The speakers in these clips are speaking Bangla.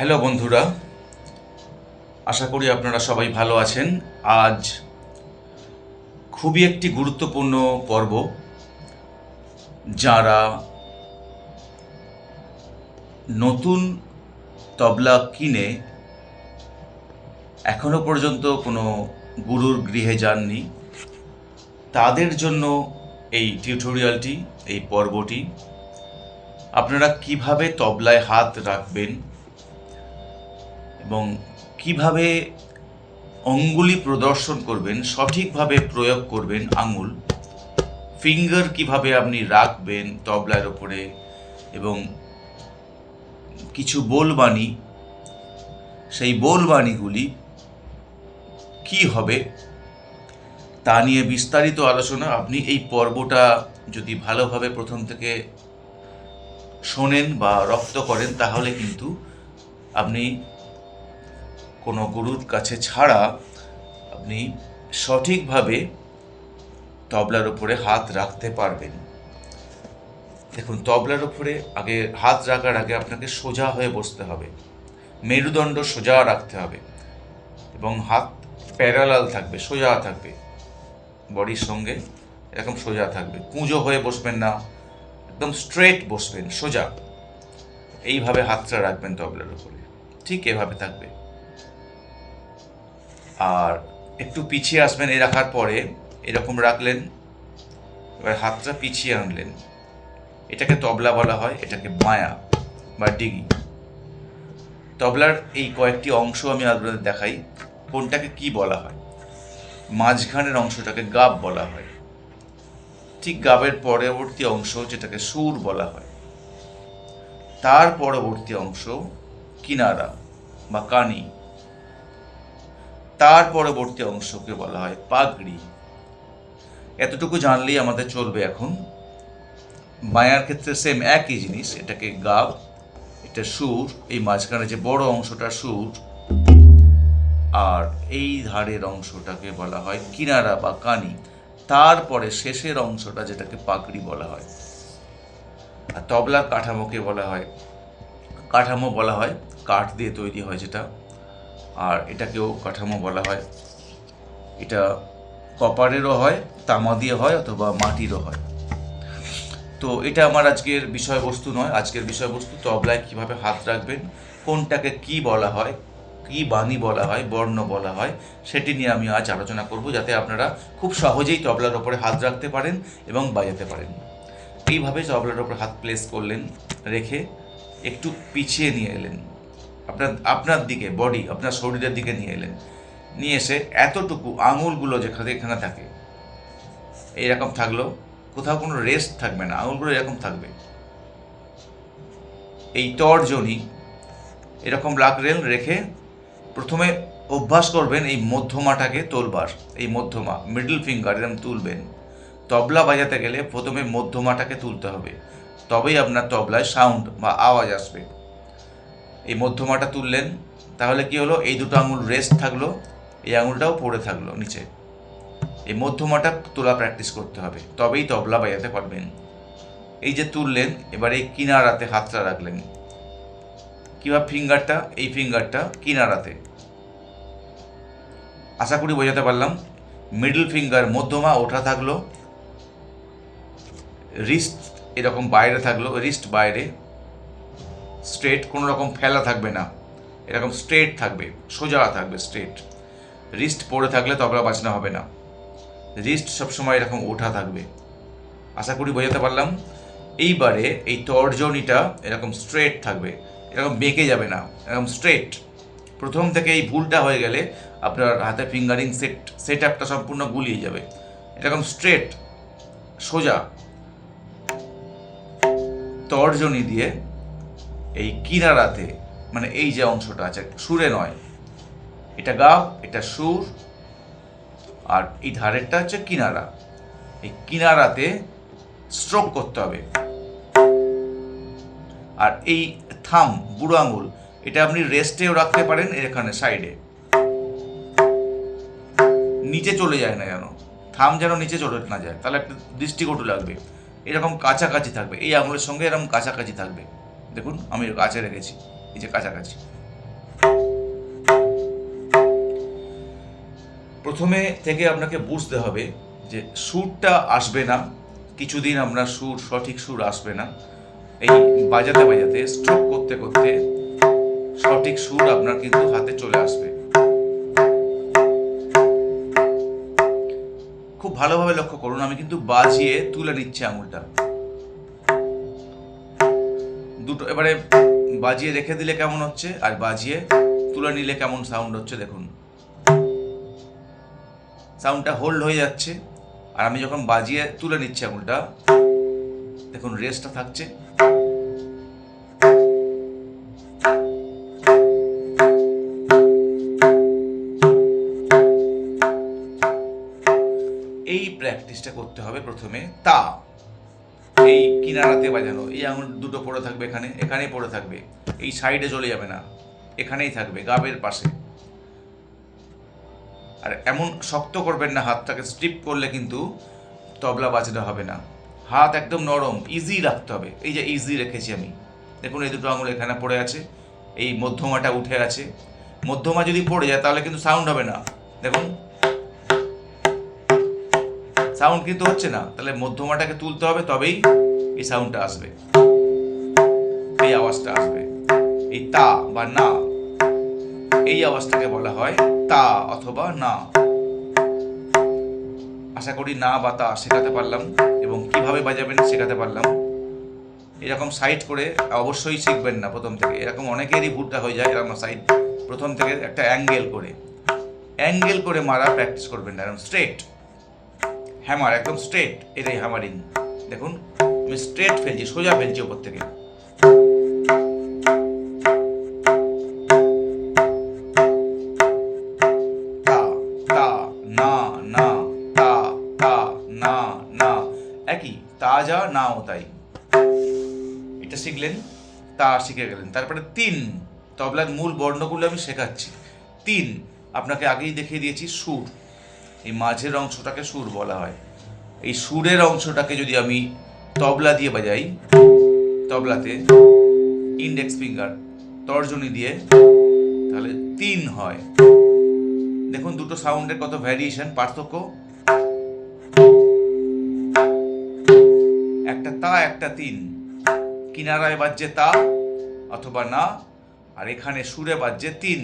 হ্যালো বন্ধুরা, আশা করি আপনারা সবাই ভালো আছেন। আজ খুবই একটি গুরুত্বপূর্ণ পর্ব, যারা নতুন তবলা কিনে এখনও পর্যন্ত কোনো গুরুর গৃহে যাননি। তাদের জন্য এই টিউটোরিয়ালটি, এই পর্বটি, আপনারা কীভাবে তবলায় হাত রাখবেন এবং কীভাবে অঙ্গুলি প্রদর্শন করবেন, সঠিকভাবে প্রয়োগ করবেন আঙুল, ফিঙ্গার কীভাবে আপনি রাখবেন তবলার ওপরে এবং কিছু বোলবাণী, সেই বোলবাণীগুলি কি হবে তা নিয়ে বিস্তারিত আলোচনা আপনি এই পর্বটা যদি ভালোভাবে প্রথম থেকে শোনেন বা রপ্ত করেন, তাহলে কিন্তু আপনি কোনো গুরুর কাছে ছাড়া আপনি সঠিকভাবে তবলার উপরে হাত রাখতে পারবেন। দেখুন, তবলার উপরে আগে হাত রাখার আগে আপনাকে সোজা হয়ে বসতে হবে। মেরুদণ্ড সোজা রাখতে হবে এবং হাত প্যারালাল থাকবে, সোজা থাকবে। বডির সঙ্গে এরকম সোজা থাকবে। কুঁজো হয়ে বসবেন না, একদম স্ট্রেট বসবেন, সোজা। এইভাবে হাতটা রাখবেন তবলার উপরে। ঠিক এভাবে থাকবে। আর একটু পিছিয়ে আসবেন এই রাখার পরে, এরকম রাখলেন, এবার হাতটা পিছিয়ে আনলেন। এটাকে তবলা বলা হয়, এটাকে মায়া বা ডিগি। তবলার এই কয়েকটি অংশ আমি আপনাদের দেখাই, কোনটাকে কি বলা হয়। মাঝখানের অংশটাকে গাব বলা হয়। ঠিক গাবের পরবর্তী অংশ যেটাকে সুর বলা হয়। তার পরবর্তী অংশ কিনারা বা কানি। তার পরবর্তী অংশকে বলা হয় পাগড়ি। এতটুকু জানলেই আমাদের চলবে এখন। মায়ার ক্ষেত্রে সেম একই জিনিস, এটাকে গাব, এটা সুর, এই মাঝখানে যে বড় অংশটা সুর, আর এই ধারের অংশটাকে বলা হয় কিনারা বা কানি। তারপরে শেষের অংশটা যেটাকে পাগড়ি বলা হয়। আর তবলার কাঠামোকে বলা হয়, কাঠামো বলা হয় কাঠ দিয়ে তৈরি হয় যেটা। আর এটাকেও কাঠামো বলা হয়। এটা কপারেরও হয় তামা দিয়ে হয় অথবা মাটিরও হয়। তো এটা আমার আজকের বিষয়বস্তু নয়। আজকের বিষয়বস্তু তবলায় কীভাবে হাত রাখবেন, কোনটাকে কি বলা হয়, কি বাণী বলা হয়, বর্ণ বলা হয়, সেটি নিয়ে আমি আজ আলোচনা করব যাতে আপনারা খুব সহজেই তবলার ওপরে হাত রাখতে পারেন এবং বাজাতে পারেন। এইভাবে তবলার ওপরে হাত প্লেস করলেন, রেখে একটু পিছিয়ে নিয়ে এলেন। আপনার আপনার দিকে বডি আপনার শরীরের দিকে নিয়ে এলেন। নিয়ে এসে এতটুকু আঙুলগুলো যেখানে, এখানে থাকে, এইরকম থাকল। কোথাও কোনো রেস্ট থাকবে না, আঙুলগুলো এরকম থাকবে। এই তর্জনী, এরকম রেল রেখে প্রথমে অভ্যাস করবেন এই মধ্যমাটাকে তোলবার, এই মধ্যমা মিডল ফিঙ্গার এরকম তুলবেন। তবলা বাজাতে গেলে প্রথমে মধ্যমাটাকে তুলতে হবে। তবেই আপনার তবলায় সাউন্ড বা আওয়াজ আসবে। এই মধ্যমাটা তুললেন, তাহলে কি হলো? এই দুটো আঙুল রেস্ট থাকল, এই আঙুলটাও পড়ে থাকল নিচে। এই মধ্যমাটা তোলা প্র্যাকটিস করতে হবে, তবেই তবলা বাজাতে পারবেন। এই যে তুললেন, এবার এই কিনারাতে হাতটা রাখলেন। কিংবা ফিঙ্গারটা এই ফিঙ্গারটা কিনারাতে। আশা করি বোঝাতে পারলাম। মিডল ফিঙ্গার মধ্যমা ওঠা থাকল রিস্ট এরকম বাইরে থাকল রিস্ট বাইরে। স্ট্রেট কোনো রকম ফেলা থাকবে না। এরকম স্ট্রেট থাকবে, সোজা থাকবে, স্ট্রেট। রিস্ট পড়ে থাকলে তবলা বাজনা হবে না। রিস্ট সবসময় এরকম ওঠা থাকবে। আশা করি বোঝাতে পারলাম। এইবারে এই তর্জনীটা এরকম স্ট্রেট থাকবে, এরকম বেঁকে যাবে না, এরকম স্ট্রেট। প্রথম থেকে এই ভুলটা হয়ে গেলে আপনার হাতে ফিঙ্গারিং সেট সেট আপটা সম্পূর্ণ গুলিয়ে যাবে। এরকম স্ট্রেট, সোজা। তর্জনী দিয়ে এই কিনারাতে মানে এই যে অংশটা আছে সুরে নয়। এটা গাব এটা সুর, আর এই ধারেরটা হচ্ছে কিনারা। এই কিনারাতে স্ট্রোক করতে হবে। আর এই থাম, বুড়ো আঙুল, এটা আপনি রেস্টেও রাখতে পারেন এখানে সাইডে নিচে চলে যায় না যেন থাম যেন নিচে চলে না যায়, তাহলে একটা দৃষ্টিকটু লাগবে। এরকম কাছাকাছি থাকবে। এই আঙুলের সঙ্গে এরকম কাছাকাছি থাকবে। দেখুন, আমি কাছে রেখেছি, এই যে কাছাকাছি। প্রথমে থেকে আপনাকে বুঝতে হবে যে সুরটা আসবে না, কিছুদিন আমরা সুর, সঠিক সুর আসবে না। এই বাজাতে বাজাতে স্ট্রোক করতে করতে সঠিক সুর আপনার কিন্তু হাতে চলে আসবে। খুব ভালোভাবে লক্ষ্য করুন, আমি কিন্তু বাজিয়ে তুলে নিচ্ছি আঙুলটা। দুটো, এবারে বাজিয়ে রেখে দিলে কেমন হচ্ছে? আর বাজিয়ে তুলে নিলে কেমন সাউন্ড হচ্ছে দেখুন। সাউন্ডটা হোল্ড হয়ে যাচ্ছে। আর আমি যখন বাজিয়ে তুলে নিচ্ছি আঙুলটা, দেখুন রেস্টটা থাকছে। এই প্র্যাকটিসটা করতে হবে প্রথমে তা। এই কিনারাতে বাজানো, এই আঙুল দুটো পড়ে থাকবে এখানে, এখানেই পড়ে থাকবে। এই সাইডে চলে যাবে না, এখানেই থাকবে, গাবের পাশে। আর এমন শক্ত করবেন না, হাতটাকে স্ট্রিপ করলে কিন্তু তবলা বাজানো হবে না। হাত একদম নরম ইজি রাখতে হবে। এই যে ইজি রেখেছি আমি। দেখুন, এই দুটো আঙুল এখানে পড়ে আছে, এই মধ্যমাটা উঠে আছে। মধ্যমা যদি পড়ে যায়, তাহলে কিন্তু সাউন্ড হবে না। দেখুন সাউন্ড কিন্তু হচ্ছে না। তাহলে মধ্যমাটাকে তুলতে হবে, তবেই এই সাউন্ডটা আসবে। এই আওয়াজটা আসবে। এই তা বা না, এই আওয়াজটাকে বলা হয় তা অথবা না। আশা করি না বা তা শেখাতে পারলাম এবং কীভাবে বাজাবেন শেখাতে পারলাম। এরকম সাইড করে অবশ্যই শিখবেন না প্রথম থেকে। এরকম অনেকেরই ভুলটা হয়ে যায়, এরকম সাইড প্রথম থেকে একটা অ্যাঙ্গেল করে। অ্যাঙ্গেল করে মারা প্র্যাকটিস করবেন না এরকম স্ট্রেট। হ্যামার একদম স্ট্রেট এটাই হ্যামারিং দেখুন, আমি স্ট্রেট ফেলছি, সোজা ফেলছি ওপর থেকে। একই তা যা নাও, তাই। এটা শিখলেন, তা শিখে গেলেন। তারপরে তিন, তবলার মূল বর্ণগুলো আমি শেখাচ্ছি। তিন, আপনাকে আগেই দেখিয়ে দিয়েছি, সুর। এই মাঝের অংশটাকে সুর বলা হয়। এই সুরের অংশটাকে যদি আমি তবলা দিয়ে বাজাই, তবলাতে ইন্ডেক্স ফিঙ্গার তর্জনী দিয়ে, তাহলে তিন হয়। দেখুন, দুটো সাউন্ডের কত ভ্যারিয়েশন পার্থক্য। একটা তা, একটা তিন। কিনারায় বাজছে তা, অথবা না, আর এখানে সুরে বাজছে তিন।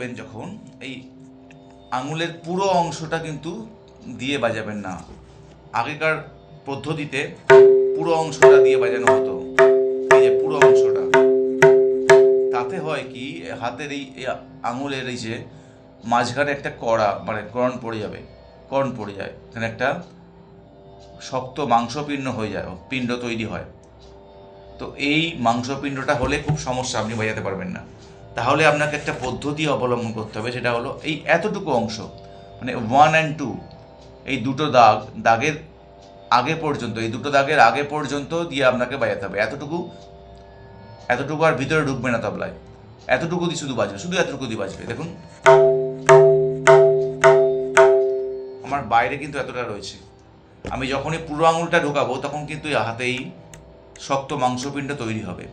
বাজাবেন যখন, এই আঙুলের পুরো অংশটা কিন্তু দিয়ে বাজাবেন না। আগেকার পদ্ধতিতে পুরো অংশটা দিয়ে বাজানো হতো। এই যে পুরো অংশটা। তাতে হয় কি, হাতের এই আঙুলের এই যে মাঝখানে একটা কড়া মানে কর্ণ পড়ে যাবে, কর্ণ পড়ে যায়। এখানে একটা শক্ত মাংসপিণ্ড হয়ে যায়, পিণ্ড তৈরি হয়। তো এই মাংসপিণ্ডটা হলে খুব সমস্যা, আপনি বাজাতে পারবেন না। তাহলে আপনাকে একটা পদ্ধতি অবলম্বন করতে হবে, সেটা হলো এই এতটুকু অংশ মানে ওয়ান অ্যান্ড টু এই দুটো দাগ, দাগের আগে পর্যন্ত, এই দুটো দাগের আগে পর্যন্ত দিয়ে আপনাকে বাজাতে হবে। এতটুকু এতটুকু আর ভিতরে ঢুকবে না তবলায়। এতটুকু দিয়ে শুধু বাজবে, শুধু এতটুকু দিয়ে বাজবে, দেখুন। আমার বাইরে কিন্তু এতটা রয়েছে। আমি যখনই পুরো আঙুলটা ঢোকাবো, তখন কিন্তু হাতেই শক্ত মাংসপিণ্ড তৈরি হবে।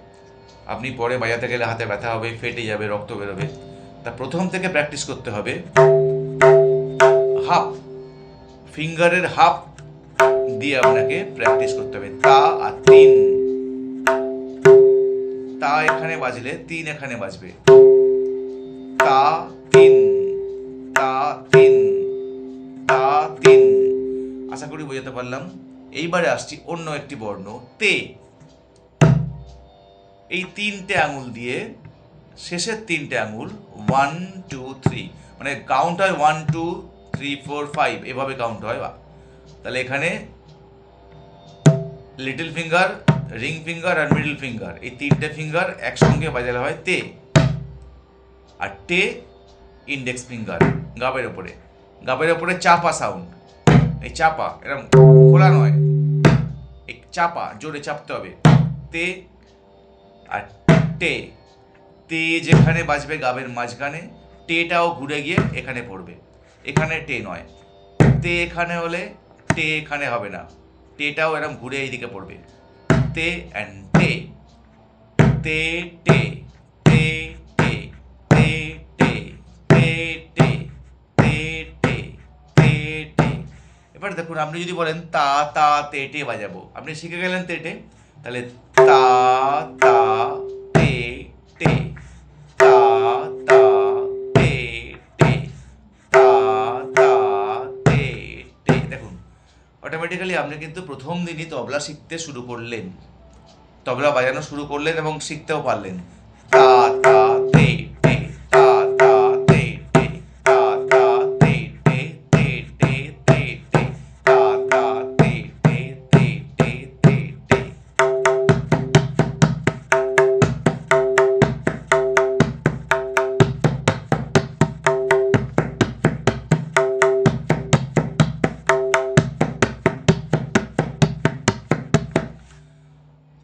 আপনি পরে বাজাতে গেলে হাতে ব্যথা হবে, ফেটে যাবে, রক্ত বেরোবে। তা প্রথম থেকে প্র্যাকটিস করতে হবে। হাফ, ফিঙ্গারের হাফ দিয়ে আপনাকে প্র্যাকটিস করতে হবে। তা আর তিন। তা এখানে বাজলে তিন এখানে বাজবে। তা তিন তা তিন তা তিন। আশা করি বোঝাতে পারলাম। এইবারে আসছি অন্য একটি বর্ণ, তে। এই তিনটে আঙুল দিয়ে, শেষের তিনটে আঙুল ওয়ান টু থ্রি মানে কাউন্ট হয় one two three four five এভাবে কাউন্ট হয় বা তাহলে এখানে লিটল ফিঙ্গার রিং ফিঙ্গার আর মিডল ফিঙ্গার এই তিনটে ফিঙ্গার একসঙ্গে বাজালে হয় তে। আর টে ইন্ডেক্স ফিঙ্গার গাবের ওপরে। গাবের ওপরে চাপা সাউন্ড এই চাপা এরকম খোলা নয়। এই চাপা, জোরে চাপতে হবে। তে আর টে তে যেখানে বাজবে গাবের মাঝখানে, টেটাও ঘুরে গিয়ে এখানে পড়বে। এখানে টে নয়। তে এখানে হলে টে এখানে হবে না। টেটাও এরম ঘুরে এইদিকে পড়বে। তে অ্যান্ড টে তে টে। তে টে। তে টে। তে টে। তে টে। তে, টে। এবার দেখুন, আপনি যদি বলেন তা তা, তে, টে বাজাবো। আপনি শিখে গেলেন তেটে তাহলে তা তা, তে, তা। তা, তে টে তা। তা, তে টে দেখুন অটোমেটিক্যালি আপনি কিন্তু প্রথম দিনই তবলা শিখতে শুরু করলেন। তবলা বাজানো শুরু করলেন এবং শিখতেও পারলেন। তা তা, তে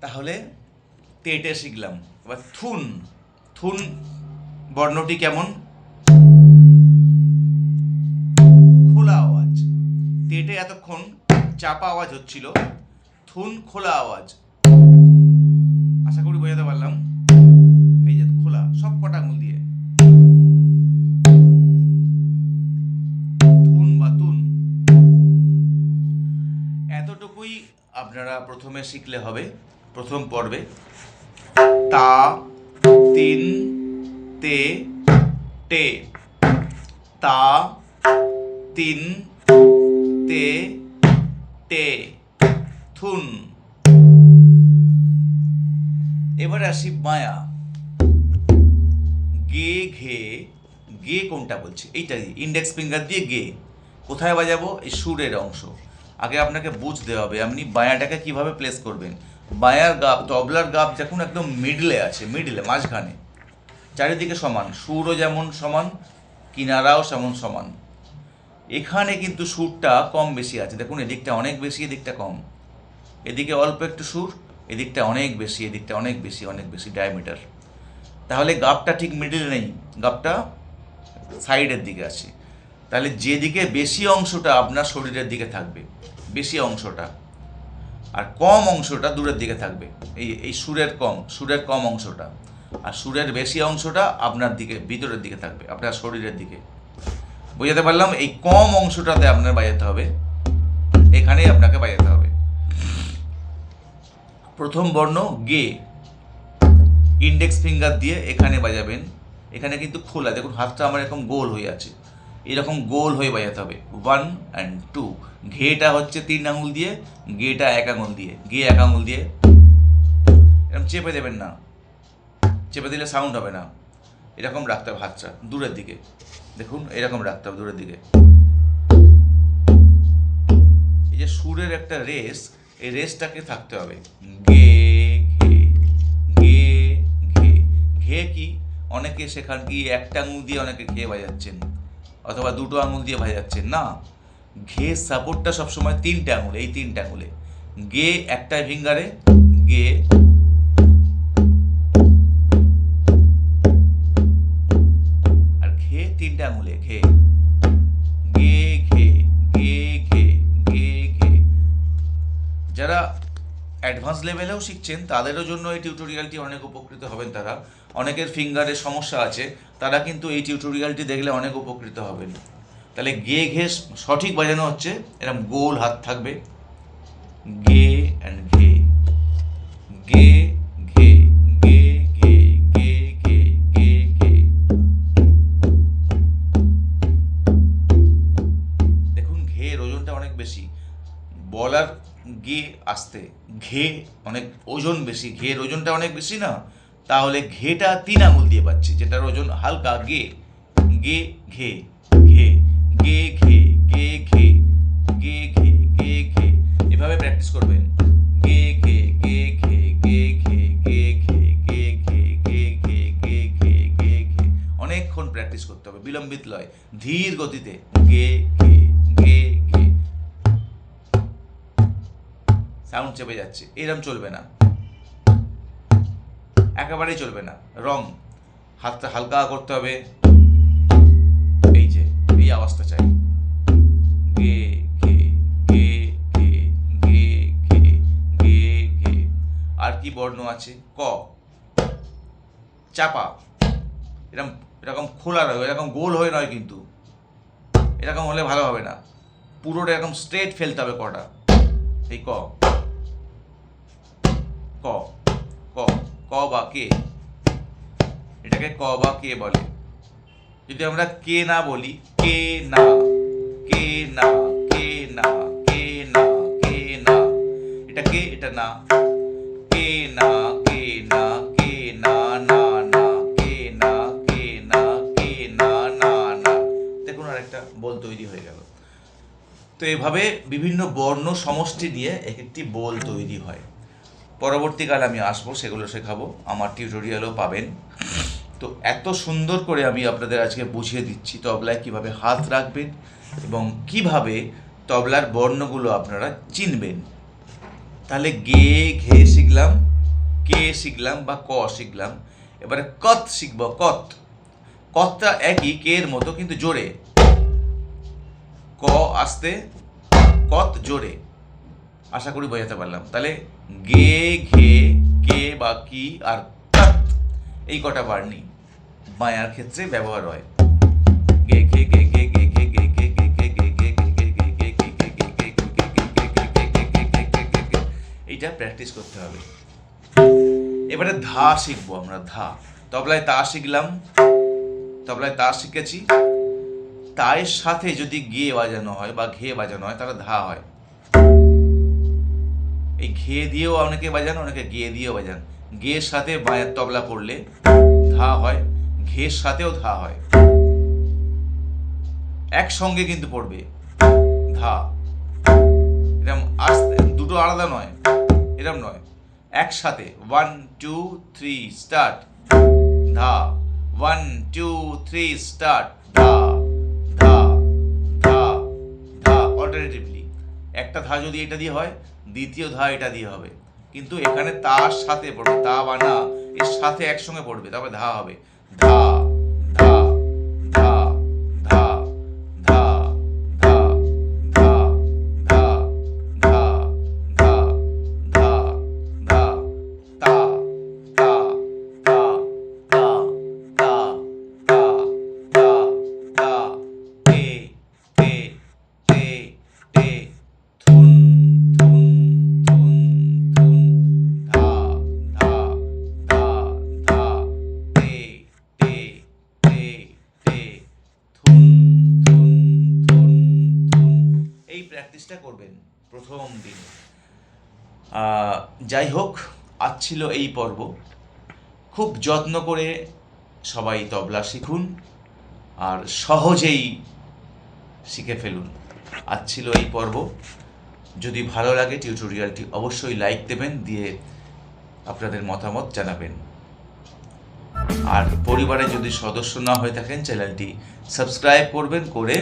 তাহলে তেটে শিখলাম। এবার থুন থুন বর্ণটি কেমন? খোলা আওয়াজ। তেটে এতক্ষণ চাপা আওয়াজ হচ্ছিল। থুন খোলা আওয়াজ। আশা করি বোঝাতে পারলাম। এই যে খোলা, সব কটা আঙুল দিয়ে। থুন বা তুন। এতটুকুই আপনারা প্রথমে শিখলে হবে। প্রথম পর্বে। তা, তিন, তে টে তা, তিন, তে টে থুন। এবার আসি মায়া। গে, ঘে। গে কোনটা বলছে? এইটা ইন্ডেক্স ফিঙ্গার দিয়ে গে। কোথায় বাজাবো? এই সুরের অংশ। আগে আপনাকে বুঝতে হবে, আপনি বায়াটাকে কীভাবে প্লেস করবেন। বায়ার গাপ তবলার গাব যখন একদম মিডলে আছে মিডলে মাঝখানে, চারিদিকে সমান, সুরও যেমন সমান, কিনারাও যেমন সমান। এখানে কিন্তু সুরটা কম বেশি আছে। দেখুন, এদিকটা অনেক বেশি, এদিকটা কম। এদিকে অল্প একটু সুর, এদিকটা অনেক বেশি, এদিকটা অনেক বেশি অনেক বেশি ডায়ামিটার তাহলে গাবটা ঠিক মিডিলে নেই। গাবটা সাইডের দিকে আছে। তাহলে যেদিকে বেশি অংশটা আপনার শরীরের দিকে থাকবে, বেশি অংশটা। আর কম অংশটা দূরের দিকে থাকবে। এই এই সুরের কম সুরের কম অংশটা। আর সুরের বেশি অংশটা আপনার দিকে, ভিতরের দিকে থাকবে, আপনার শরীরের দিকে। বুঝাতে পারলাম? এই কম অংশটাতে আপনার বাজাতে হবে। এখানেই আপনাকে বাজাতে হবে। প্রথম বর্ণ গে। ইন্ডেক্স ফিঙ্গার দিয়ে এখানে বাজাবেন। এখানে কিন্তু খোলা, দেখুন, হাতটা আমার এরকম গোল হয়ে আছে। এরকম গোল হয়ে বাজাতে হবে। ওয়ান অ্যান্ড টু ঘেটা হচ্ছে তিন আঙুল দিয়ে গেটা এক আঙুল দিয়ে। গে এক আঙুল দিয়ে। এরকম চেপে দেবেন না। চেপে দিলে সাউন্ড হবে না। এরকম রাখতে হবে হাতটা দূরের দিকে। দেখুন, এরকম রাখতে হবে দূরের দিকে। এই যে সুরের একটা রেস, এই রেসটাকে থাকতে হবে। গে ঘে গে ঘে। ঘে কি? অনেকে সেখান গিয়ে একটা আঙুল দিয়ে অনেকে ঘে বাজাচ্ছেন। অথবা দুটো আঙুল দিয়ে ভাজাচ্ছে না, ঘে সাপোর্টটা সবসময় তিনটে আঙুলে, এই তিনটে আঙুলে। গে একটা ফিঙ্গারে গে অ্যাডভান্স লেভেলেও শিখছেন, তাদেরও জন্য এই টিউটোরিয়ালটি অনেক উপকৃত হবেন তারা। অনেকের ফিঙ্গারের সমস্যা আছে, তারা কিন্তু এই টিউটোরিয়ালটি দেখলে অনেক উপকৃত হবেন। তাহলে গে ঘে সঠিক বাজানো হচ্ছে এরকম গোল হাত থাকবে। গে অ্যান্ড ঘে। গে ঘে গে ঘে গে ঘে গে, ঘে। দেখুন, ঘের ওজনটা অনেক বেশি। বলার গে আসতে। ঘে অনেক ওজন বেশি ঘের ওজনটা অনেক বেশি না তাহলে ঘেটা তিন আঙুল দিয়ে পাচ্ছি যেটার ওজন হালকা গে গে ঘে ঘে গে ঘে গে ঘে গে ঘে গে ঘে এভাবে প্র্যাকটিস করবেন গে ঘে গে ঘে গে ঘে গে ঘে গে ঘে গে ঘে গে ঘে গে ঘে অনেকক্ষণ প্র্যাকটিস করতে হবে বিলম্বিত লয় ধীর গতিতে গে ঘে সাউন্ড চেপে যাচ্ছে। এরম চলবে না। একেবারেই চলবে না। রং। হাতটা হালকা করতে হবে। এই যে, এই আওয়াজটা চাই। গে গে গে গে গে গে গে গে আর কি বর্ণ আছে? ক। চাপা। এরকম এরকম খোলা রয়ে এরকম গোল হয়ে নয় কিন্তু। এরকম হলে ভালো হবে না। পুরোটা এরকম স্ট্রেট ফেলতে হবে কটা। এই ক। ক ক ক বা কে এটাকে ক বা কে বলে যদি আমরা কে না বলি কে না কে না কে না কে না কে না এটা কে এটা না কে না কে না কে না না না কে না কে না কে না না না দেখুন আর একটা বল তৈরি হয়ে গেল তো এভাবে বিভিন্ন বর্ণ সমষ্টি নিয়ে এক একটি বোল তৈরি হয় পরবর্তীকালে আমি আসব, সেগুলো শেখাবো, আমার টিউটোরিয়ালও পাবেন। তো এত সুন্দর করে আমি আপনাদের আজকে বুঝিয়ে দিচ্ছি তবলায় কীভাবে হাত রাখবেন এবং কীভাবে তবলার বর্ণগুলো আপনারা চিনবেন। তাহলে গে, ঘে শিখলাম, কে শিখলাম বা ক শিখলাম, এবারে কত শিখব, কত? কতটা একই কে এর মতো, কিন্তু জোরে। ক আসতে, কত জোরে? আশা করি বোঝাতে পারলাম তাহলে গে ঘে কে বা কি আর এই কটা বার্নি বায়ার ক্ষেত্রে ব্যবহার হয় গে ঘে গে ঘে গে ঘে গে ঘে গে ঘে গে ঘে গে ঘে গে ঘে গে ঘে গে ঘে গে এইটা প্র্যাকটিস করতে হবে এবারে ধা শিখব আমরা ধা তবলায় তা শিখলাম তবলায় তা শিখেছি তায়ের সাথে যদি গে বাজানো হয় বা ঘে বাজানো হয় তাহলে ধা হয় এই ঘে দিয়েও অনেকে বাজান, অনেকে গিয়ে দিয়েও বাজান। গের সাথে বায়ের তবলা পড়লে ধা হয় ঘের সাথেও ধা হয়। একসঙ্গে কিন্তু পড়বে ধা। এরকম আস্তে দুটো আলাদা নয়, এরম নয়। একসাথে ওয়ান টু থ্রি স্টার্ট ধা। ওয়ান টু থ্রি স্টার্ট ধা ধা ধা ধা অল্টারনেটিভলি একটা ধা যদি এটা দিয়ে হয়, দ্বিতীয় ধা এটা দিয়ে হবে। কিন্তু এখানে তার সাথে পড়বে, তা বা না, এর সাথে একসঙ্গে পড়বে, তারপরে ধা হবে। ধা। দিন যাই হোক, আজ ছিল এই পর্ব। খুব যত্ন করে সবাই তবলা শিখুন আর সহজেই শিখে ফেলুন। আজ ছিল এই পর্ব। যদি ভালো লাগে টিউটোরিয়ালটি, অবশ্যই লাইক দেবেন, দিয়ে আপনাদের মতামত জানাবেন। আর পরিবারে যদি সদস্য না হয়ে থাকেন, চ্যানেলটি সাবস্ক্রাইব করবেন, করে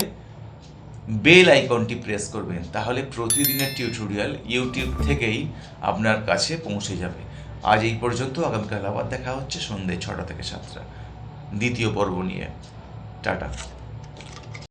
বেল আইকনটি প্রেস করবেন, তাহলে প্রতিদিনের টিউটোরিয়াল ইউটিউব থেকেই আপনার কাছে পৌঁছে যাবে। আজ এই পর্যন্ত, আগামীকাল আবার দেখা হচ্ছে সন্ধ্যে ছটা থেকে সাতটা। দ্বিতীয় পর্ব নিয়ে। টাটা।